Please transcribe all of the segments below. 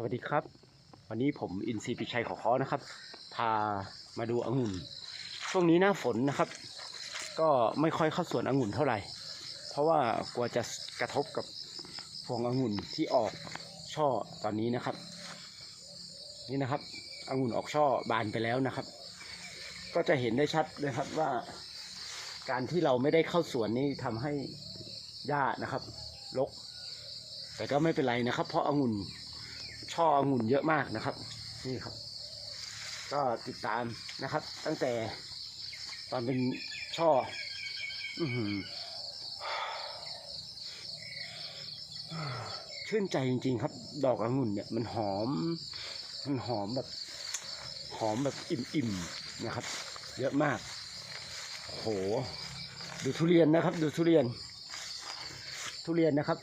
สวัสดีครับ วันนี้ผมอินซีย์ปิชัยขอคอนะครับ พามาดูองุ่น ช่วงนี้หน้าฝนนะครับ ก็ไม่ค่อยเข้าสวนองุ่นเท่าไหร่ เพราะว่ากลัวจะกระทบกับพวงองุ่นที่ออกช่อตอนนี้นะครับ นี่นะครับองุ่นออกช่อบานไปแล้วนะครับ ก็จะเห็นได้ชัดเลยครับว่า การที่เราไม่ได้เข้าสวนนี่ทำให้หญ้านะครับรกแต่ก็ไม่เป็นไรนะครับ เพราะองุ่น ช่อองุ่นเยอะมากนะครับ นี่ครับ ก็ติดตามนะครับ ตั้งแต่ตอนเป็นช่อ อืชื่นใจจริง ๆ ครับ ดอกองุ่นเนี่ย มันหอม มันหอมแบบ หอมแบบอิ่มๆนะครับ เยอะมาก โห ดูทุเรียนนะครับ ดูทุเรียน ทุเรียนนะครับ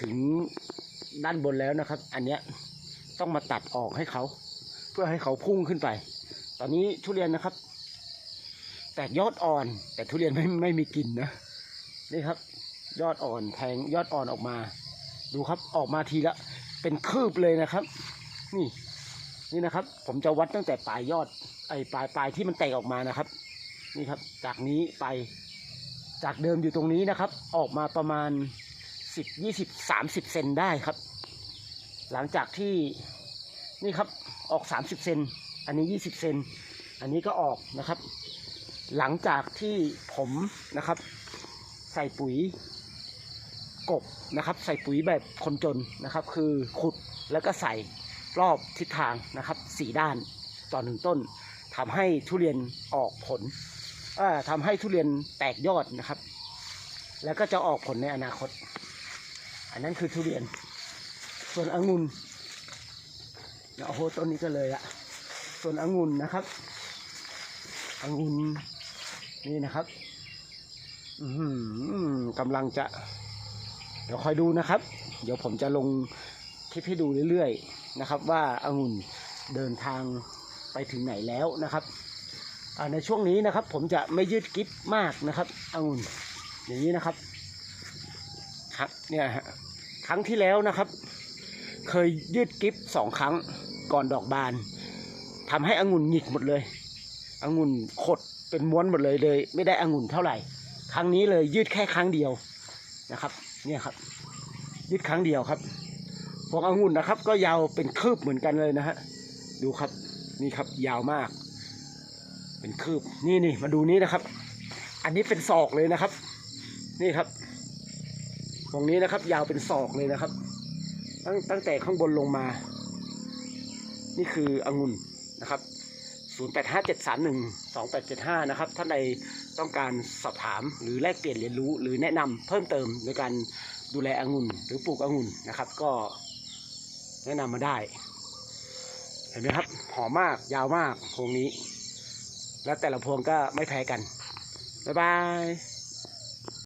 ถึง ด้านบนแล้วนะครับ อันเนี้ยต้องมาตัดออกให้เขา เพื่อให้เขาพุ่งขึ้นไป ตอนนี้ทุเรียนนะครับ แตกยอดอ่อน แต่ทุเรียนไม่ไม่มีกลิ่นนะนี่ครับ ยอดอ่อนแทงยอดอ่อนออกมา ดูครับออกมาทีละ เป็นคืบเลยนะครับ นี่ นี่นะครับ ผมจะวัดตั้งแต่ปลายยอดไอ้ปลายปลายที่มันแตกออกมานะครับ นี่ครับ จากนี้ไปจากเดิมอยู่ตรงนี้นะครับ ออกมาประมาณ สิบยี่สิบสามสิบเซนได้ครับ หลังจากที่นี่ครับออกสามสิบเซนอันนี้ยี่สิบเซนอันนี้ก็ออกนะครับ หลังจากที่ผมนะครับ ใส่ปุ๋ยกบนะครับ ใส่ปุ๋ยแบบคนจนนะครับ คือขุดแล้วก็ใส่รอบทิศทางนะครับสี่ด้านต่อหนึ่งต้นทำให้ทุเรียนออกผลเอ่อทำให้ทุเรียนแตกยอดนะครับ แล้วก็จะออกผลในอนาคต อันนั้นคือทุเรียน ส่วนองุ่นโอ้โหต้นนี้ก็เลยอะส่วนองุ่นนะครับองุ่นนี่นะครับอือหือกำลังจะ เดี๋ยวคอยดูนะครับ เดี๋ยวผมจะลงคลิปให้ดูเรื่อยๆนะครับ ว่าองุ่นเดินทางไปถึงไหนแล้วนะครับในช่วงนี้นะครับ ผมจะไม่ยืดกิฟมากนะครับองุ่นอย่างนี้นะครับ ครับเนี่ยฮะครั้งที่แล้วนะครับ เคยยืดกิฟสองครั้งก่อนดอกบานทำให้องุ่นหงิกหมดเลยองุ่นขดเป็นม้วนหมดเลยเลย ไม่ได้องุ่นเท่าไหร่ ครั้งนี้เลยยืดแค่ครั้งเดียวนะครับ เนี่ยครับ ยืดครั้งเดียวครับพวกองุ่นนะครับ ก็ยาวเป็นคืบเหมือนกันเลยนะฮะดูครับนี่ครับยาวมาก เป็นคืบนี่นี่มาดูนี้นะครับ อันนี้เป็นศอกเลยนะครับ นี่ครับ ตรงนี้นะครับ ยาวเป็นศอกเลยนะครับ ตั้งตั้งแต่ข้างบนลงมา นี่คือองุ่นนะครับ 0857312875 นะครับ ท่านใดต้องการสอบถามหรือแลกเปลี่ยนเรียนรู้ หรือแนะนำเพิ่มเติมในการดูแลองุ่น หรือปลูกองุ่นนะครับ ก็แนะนำมาได้เห็นไหมครับ หอมมาก ยาวมากพวงนี้ แล้วแต่ละพวงก็ไม่แพ้กัน บ๊ายบาย